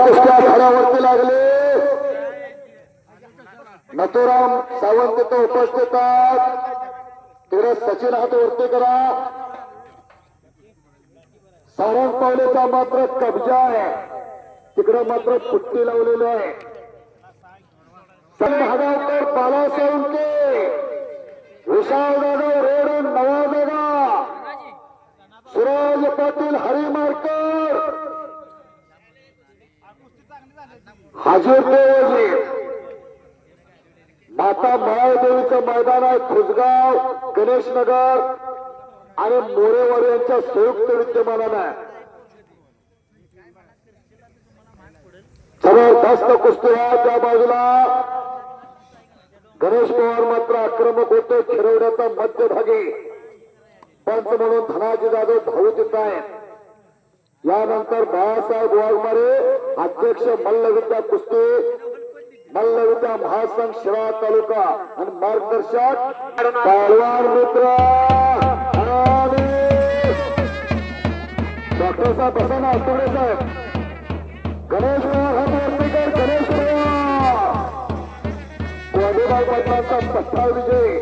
कुस्त्या लागले. नथुराम सावंत तिथं उपस्थित आहेत. तिकडे सचिन हात वरती करा. सारंग पावलेचा मात्र कब्जा आहे. तिकडे मात्र पुट्टी लावलेली आहे. महागावकर बाला सावंते विशाल जाधव रेड नवा जागा सुरज पाटील हरिमारकर. हाजीर देवजी माता महादेवीचं मैदान आहे खुसगाव गणेशनगर आणि मोरेवर यांच्या संयुक्त विद्यमानानं आहे. जबरदस्त कुस्ती आहे त्या बाजूला. गणेश पवार मात्र आक्रमक होते खिरवड्याचा मध्यभागी. पंच म्हणून धनाजी जाधव धावत देत आहेत. यानंतर बाळासाहेब वाघमारे अध्यक्ष मल्लविद्या कुस्ती मल्लविद्या महासंघ शिराळा तालुका आणि मार्गदर्शक पहलवान मित्र डॉक्टर साहेब बसा ना आठवडे साहेब. गणेश पवार हा वर्तेकर गणेश पवार कोणीबाई पाटलांचा सत्ता विजय.